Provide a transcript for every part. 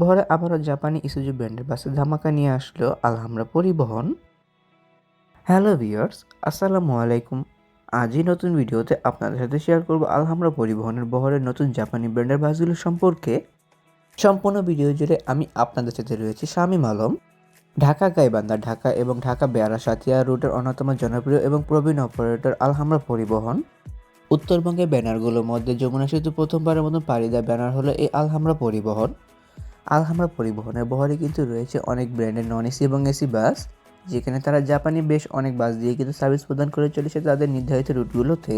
বহরে আবারও জাপানি ইসুজু ব্র্যান্ডের বাসে ধামাকা নিয়ে আসলো আলহামরা পরিবহন। হ্যালো ভিউয়ার্স, আসসালামু আলাইকুম। আজই নতুন ভিডিওতে আপনাদের সাথে শেয়ার করব আলহামরা পরিবহনের বহরের নতুন জাপানি ব্র্যান্ডের বাসগুলো সম্পর্কে। সম্পূর্ণ ভিডিও জুড়ে আমি আপনাদের সাথে রয়েছি শামীম আলম। ঢাকা গাইবান্ধা, ঢাকা এবং ঢাকা বেয়ারা সাতিয়া রুটের অন্যতম জনপ্রিয় এবং প্রবীণ অপারেটর আলহামরা পরিবহন। উত্তরবঙ্গের ব্যানারগুলোর মধ্যে যমুনা সেতু প্রথমবারের মতন পাড়ি দেওয়া ব্যানার হলো এই আলহামরা পরিবহন। আলহামরা পরিবহনের বহরে কিন্তু রয়েছে অনেক ব্র্যান্ডের নন এসি এবং এসি বাস যেখানে তারা জাপানি বেশ অনেক বাস দিয়ে কিন্তু সার্ভিস প্রদান করে চলেছে তাদের নির্ধারিত রুটগুলোতে।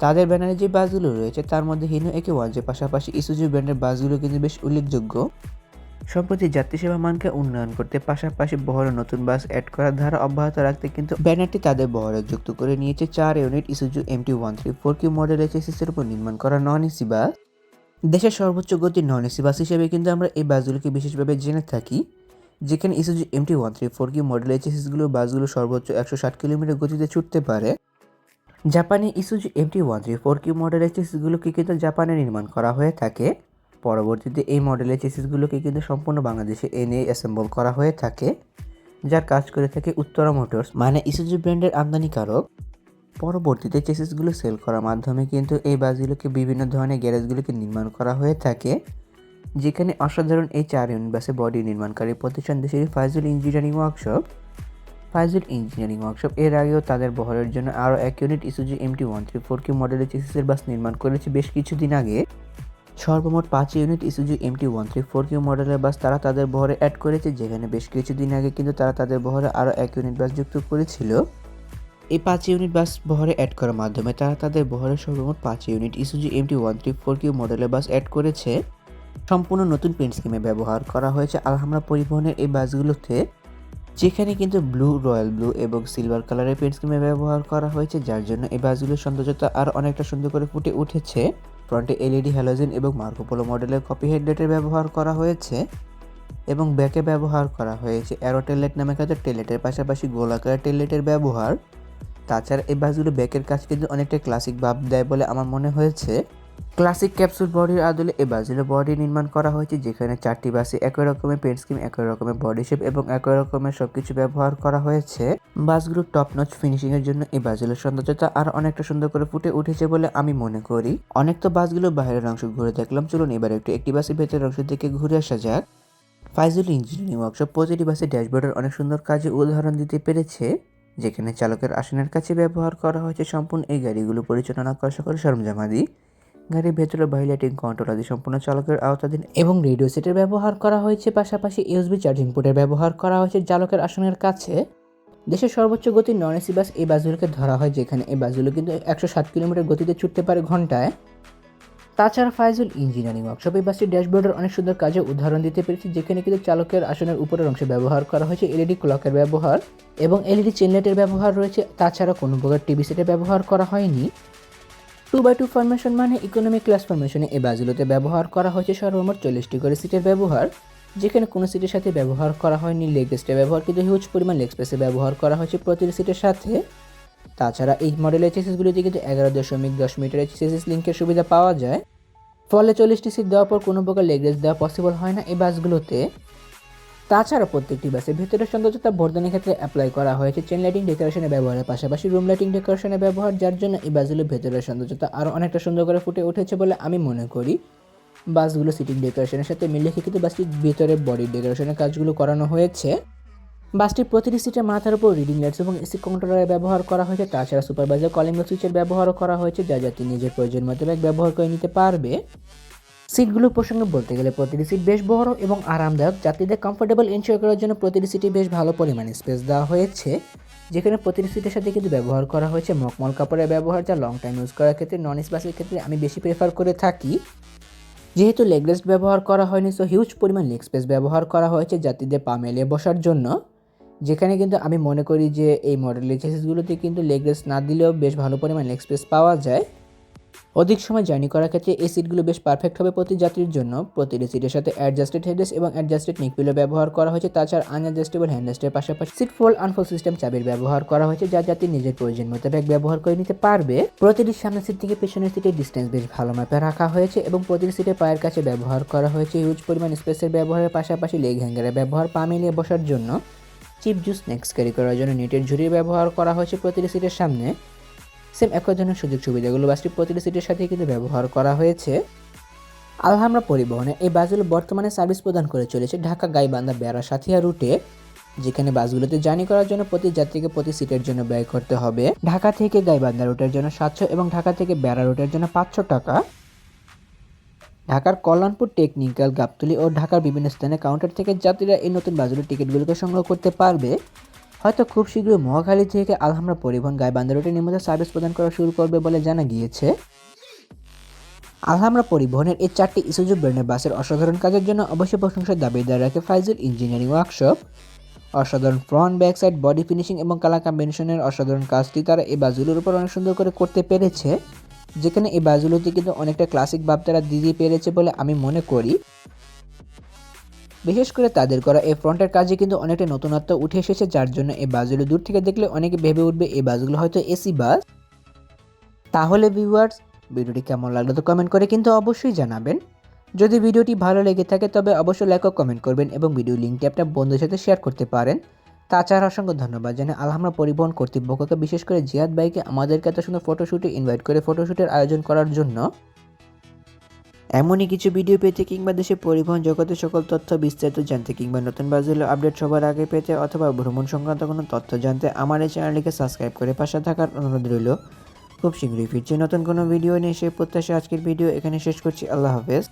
তাদের ব্যানারে যে বাসগুলো রয়েছে, তার মধ্যে হিনো একে ওয়ানজের পাশাপাশি ইসুজু ব্র্যান্ডের বাসগুলো কিন্তু বেশ উল্লেখযোগ্য। সম্প্রতি যাত্রী সেবা মানকে উন্নয়ন করতে পাশাপাশি বহরে নতুন বাস অ্যাড করার ধারা অব্যাহত রাখতে কিন্তু ব্যানারটি তাদের বহরে যুক্ত করে নিয়েছে চার unit Isuzu MT one three four Q মডেলের চেসিসের উপর নির্মাণ করা নন এসি বাস দেশের সর্বোচ্চ গতির নন এসি বাস হিসেবে কিন্তু আমরা এই বাসগুলোকে বিশেষভাবে জেনে থাকি, যেখানে Isuzu MT one three four Q মডেলের চেসিসগুলো বাসগুলো সর্বোচ্চ একশো ষাট কিলোমিটার গতিতে ছুটতে পারে। জাপানি Isuzu MT one three four Q মডেলের চেসিসগুলোকে কিন্তু জাপানে নির্মাণ করা হয়ে থাকে। পরবর্তীতে এই মডেলের চেসিসগুলোকে কিন্তু সম্পূর্ণ বাংলাদেশে এনে অ্যাসেম্বল করা হয়ে থাকে, যার কাজ করে থাকে উত্তরা মোটরস মানে ইসুজু ব্র্যান্ডের আমদানিকারক। পরবর্তীতে চেসিসগুলো সেল করার মাধ্যমে কিন্তু এই বাসগুলোকে বিভিন্ন ধরনের গ্যারেজগুলোকে নির্মাণ করা হয়ে থাকে, যেখানে অসাধারণ এই চার ইউনিট বাসে বডি নির্মাণকারী প্রতিষ্ঠান দেশের Faizul engineering workshop Faizul engineering workshop এর আগেও তাদের বহরের জন্য আরও এক unit Isuzu MT one three four Q মডেলের চেসিসের বাস নির্মাণ করেছে বেশ কিছুদিন আগে। সর্বমোট পাঁচ unit Isuzu MT one three four Q মডেলের বাস তারা তাদের বহরে অ্যাড করেছে, যেখানে বেশ কিছুদিন আগে কিন্তু তারা তাদের বহরে আরও এক ইউনিট বাস যুক্ত করেছিল। এই পাঁচ ইউনিট বাস বহরে অ্যাড করার মাধ্যমে তারা তাদের বহরে সর্বমোট পাঁচ unit Isuzu MT one three four Q মডেলের বাস অ্যাড করেছে। সম্পূর্ণ নতুন পেন্ট স্কিমে ব্যবহার করা হয়েছে। আলহামরা পরিবহনের এই বাসগুলোতে যেখানে কিন্তু ব্লু রয়্যাল ব্লু এবং সিলভার কালারের পেন্ট স্কিমে ব্যবহার করা হয়েছে, যার জন্য এই বাসগুলোর সৌন্দর্যতা আর অনেকটা সুন্দর করে ফুটে উঠেছে। ফ্রন্টে এলইডি হ্যালোজেন এবং মার্কোপোলো মডেলের কপি হেডলাইটের ব্যবহার করা হয়েছে এবং ব্যাকে ব্যবহার করা হয়েছে। অ্যারো টেললাইট নামে কাজের টেললাইটের পাশাপাশি গোলাকার টেললাইটের ব্যবহার। তাছাড়া এই বাসগুলো ব্যাকের কাজ কিন্তু অনেকটা ক্লাসিক ভাব দেয় বলে আমার মনে হয়েছে। ক্লাসিক ক্যাপসুল বডির আদলে এই বাসগুলো বডি নির্মাণ করা হয়েছে, যেখানে চারটি বাসে একই রকমের পেন্ট স্কিম একই রকমের বডি শেপ এবং একই রকমের সবকিছু ব্যবহার করা হয়েছে। বাসগুলোর টপ নচ ফিনিশিং এর জন্য এই বাসগুলোর সৌন্দর্যতা আর অনেকটা সুন্দর করে ফুটে উঠেছে বলে আমি মনে করি। অনেক তো বাসগুলো বাইরের অংশ ঘুরে দেখলাম, চলুন এবার একটু একটি বাসের ভেতরের অংশ থেকে ঘুরে আসা যাক। ফাইজুল ইঞ্জিনিয়ারিং ওয়ার্কশপ প্রতিটি বাসে ড্যাশবোর্ডের অনেক সুন্দর কাজে উদাহরণ দিতে পেরেছে। যেখানে চালকের আসনের কাছে ব্যবহার করা হয়েছে সম্পূর্ণ এই গাড়িগুলো পরিচালনা করা সকল সরঞ্জামাদি গাড়ির ভেতরে বাইলাইটিং কন্ট্রোল আদি সম্পূর্ণ চালকের আওতাধীন এবং রেডিও সেটের ব্যবহার করা হয়েছে। পাশাপাশি ইউএসবি চার্জিং পোর্টের ব্যবহার করা হয়েছে চালকের আসনের কাছে। দেশের সর্বোচ্চ গতি নন এসি বাস এই বাসগুলোকে ধরা হয়, যেখানে এই বাসগুলো কিন্তু একশো ষাট কিলোমিটার গতিতে ছুটতে পারে ঘন্টায়। তাছাড়া ফাইজুল ইঞ্জিনিয়ারিং ওয়ার্কশপ এই বাসটির ড্যাশবোর্ডের অনেক সুন্দর কাজে উদাহরণ দিতে পেরেছি, যেখানে কিন্তু চালকের আসনের উপরের অংশে ব্যবহার করা হয়েছে, এলইডি ক্লকের ব্যবহার এবং এলইডি চেনলাইটের ব্যবহার রয়েছে। তাছাড়া কোনো প্রকার টিভি সেটের ব্যবহার করা হয়নি। টু বাই টু ফরমেশন মানে ইকোনমিক ক্লাস ফরমেশনে এই বাসগুলোতে ব্যবহার করা হয়েছে, সর্বমোট চল্লিশটি করে সিটের ব্যবহার, যেখানে কোনো সিটের সাথে ব্যবহার করা হয়নি। লেগ রেস্টের ব্যবহার, কিন্তু হিউজ পরিমাণ লেগ স্পেসে ব্যবহার করা হয়েছে প্রতিটি সিটের সাথে। তাছাড়া এই মডেলের চেসিসগুলিতে কিন্তু এগারো দশমিক দশ মিটারের চেসিস লিঙ্কের সুবিধা পাওয়া যায়। ফলে চল্লিশটি সিট দেওয়ার পর কোনো প্রকার লেগ রেস্ট দেওয়া পসিবল হয় না এই বাসগুলোতে। তাছাড়া প্রত্যেকটি বাসের ভেতরের সৌন্দর্যতা বর্ধনের ক্ষেত্রে অ্যাপ্লাই করা হয়েছে চেন লাইটিং ডেকোরেশনের ব্যবহারের পাশাপাশি রুম লাইটিং ডেকোরেশনের ব্যবহার, যার জন্য এই বাসগুলোর ভেতরের সৌন্দর্যতা আরও অনেকটা সুন্দর করে ফুটে উঠেছে বলে আমি মনে করি। বাসগুলো সিটিং ডেকোরেশনের সাথে মিলে কিন্তু বাসটির ভেতরে বডি ডেকোরেশনের কাজগুলো করানো হয়েছে। বাসটির প্রতিটি সিটের মাথার উপর রিডিং লাইটস এবং এসি কন্ট্রোলারের ব্যবহার করা হয়েছে। তাছাড়া সুপারভাইজার কলিং সুইচের ব্যবহারও করা হয়েছে, যা যাত্রী নিজের প্রয়োজন মোতাবেক ব্যবহার করে নিতে পারবে। সিটগুলো প্রসঙ্গে বলতে গেলে প্রতিটি সিট বেশ বড় এবং আরামদায়ক। যাত্রীদের কমফোর্টেবল এনশিওর করার জন্য প্রতিটি সিটে বেশ ভালো পরিমাণে স্পেস দেওয়া হয়েছে। যেখানে প্রতিটি সিটের সাথে কিন্তু ব্যবহার করা হয়েছে মকমল কাপড়ের ব্যবহার, যা লং টাইম ইউজ করার ক্ষেত্রে নন বাসের ক্ষেত্রে আমি বেশি প্রেফার করে থাকি। যেহেতু লেগ রেস্ট ব্যবহার করা হয়নি সো হিউজ পরিমাণ লেগ স্পেস ব্যবহার করা হয়েছে যাত্রীদের পা মেলে বসার জন্য। যেখানে কিন্তু আমি মনে করি যে এই মডেলের চেসিসগুলোতে কিন্তু লেগ রেস না দিলেও বেশ ভালো পরিমাণ লেগ স্পেস পাওয়া যায়। অধিক সময় জার্নি করার ক্ষেত্রে এই সিটগুলো বেশ পারফেক্ট হবে প্রতি যাত্রীর জন্য। প্রতিটি সিটের সাথে অ্যাডজাস্টেড হেডরেস্ট এবং অ্যাডজাস্টেড নিকপিলো ব্যবহার করা হয়েছে। তাছাড়া আনঅ্যাডজাস্টেবল হ্যান্ডরেস্টের পাশাপাশি সিট ফোল্ড আনফোল্ড সিস্টেম চাবির ব্যবহার করা হয়েছে, যা যাত্রী নিজের প্রয়োজন মোতাবেক ব্যবহার করে নিতে পারবে। প্রতিটি সামনের সিট থেকে পেছনের সিটের ডিস্টেন্স বেশ ভালো মাপে রাখা হয়েছে এবং প্রতিটি সিটের পায়ের কাছে ব্যবহার করা হয়েছে। হিউজ পরিমাণ স্পেসের ব্যবহারের পাশাপাশি লেগ হ্যাঙ্গারের ব্যবহার পা মিলিয়ে বসার জন্য। চিপ জুস স্ন্যাক্স ক্যারি করার জন্য নেটের ঝুড়ি ব্যবহার করা হয়েছে প্রতিটি সিটের সামনে। সেম একই ধরনের সুযোগ সুবিধাগুলো বাসটি প্রতিটি সিটের সাথে কিন্তু ব্যবহার করা হয়েছে। আলহামরা পরিবহনে এই বাসগুলো বর্তমানে সার্ভিস প্রদান করে চলেছে ঢাকা, গাইবান্ধা, বেড়া, সাথিয়া রুটে, যেখানে বাসগুলোতে জার্নি করার জন্য প্রতি যাত্রীকে প্রতি সিটের জন্য ব্যয় করতে হবে। ঢাকা থেকে গাইবান্ধা রুটের জন্য সাতশো এবং ঢাকা থেকে বেড়া রুটের জন্য পাঁচশো টাকা। ঢাকার কল্যাণপুর টেকনিক্যাল, গাবতলি ও ঢাকার বিভিন্ন স্থানে কাউন্টার থেকে যাত্রীরা এই নতুন বাসগুলোর টিকিটগুলোকে সংগ্রহ করতে পারবে। হয়তো খুব শীঘ্রই মহাখালী থেকে আলহামরা পরিবহন গাইবান্ধা রুটে নিয়মিত সার্ভিস প্রদান করা শুরু করবে বলে জানা গিয়েছে। আলহামরা পরিবহনের এই চারটি ইসুজু ব্র্যান্ডের বাসের অসাধারণ কাজের জন্য অবশ্যই প্রশংসার দাবিদার রাখে ফাইজুল ইঞ্জিনিয়ারিং ওয়ার্কশপ। অসাধারণ front back side body finishing এবং কালার কম্বিনেশনের অসাধারণ কাজটি তারা এই বাসগুলোর উপর অনেক সুন্দর করে করতে পেরেছে। যেখানে এই বাসগুলোতে কিন্তু অনেকটা ক্লাসিক ভাব তারা দিতে পেরেছে বলে আমি মনে করি। বিশেষ করে তাদের করা এই ফ্রন্টের কাজে কিন্তু অনেকটা নতুনত্ব উঠে এসেছে, যার জন্য এই বাসগুলো দূর থেকে দেখলে অনেকে ভেবে উঠবে এই বাসগুলো হয়তো এসি বাস। তাহলে ভিউয়ার্স ভিডিওটি কেমন লাগল তো কমেন্ট করে কিন্তু অবশ্যই জানাবেন। যদি ভিডিওটি ভালো লেগে থাকে তবে অবশ্যই লাইক ও কমেন্ট করবেন এবং ভিডিও লিঙ্কটি আপনার বন্ধুদের সাথে শেয়ার করতে পারেন। তাছাড়া অসংখ্য ধন্যবাদ। জানাই আলহামরা পরিবহন কর্তৃপক্ষকে, বিশেষ করে জিয়াদ ভাইকে, আমাদেরকে এত সুন্দর ফটোশ্যুটে ইনভাইট করে ফটোশ্যুটের আয়োজন করার জন্য। এমনই কিছু ভিডিও পেতে কিংবা দেশে পরিবহন জগতের সকল তথ্য বিস্তারিত জানতে কিংবা নতুন বাজুলের আপডেট সবার আগে পেতে অথবা ভ্রমণ সংক্রান্ত কোনো তথ্য জানতে আমার এই চ্যানেলটিকে সাবস্ক্রাইব করে পাশে থাকার অনুরোধ রইল। খুব শীঘ্রই ফিরছি নতুন কোনো ভিডিও নিয়ে, সেই প্রত্যাশা আজকের ভিডিও এখানে শেষ করছি। আল্লাহ হাফেজ।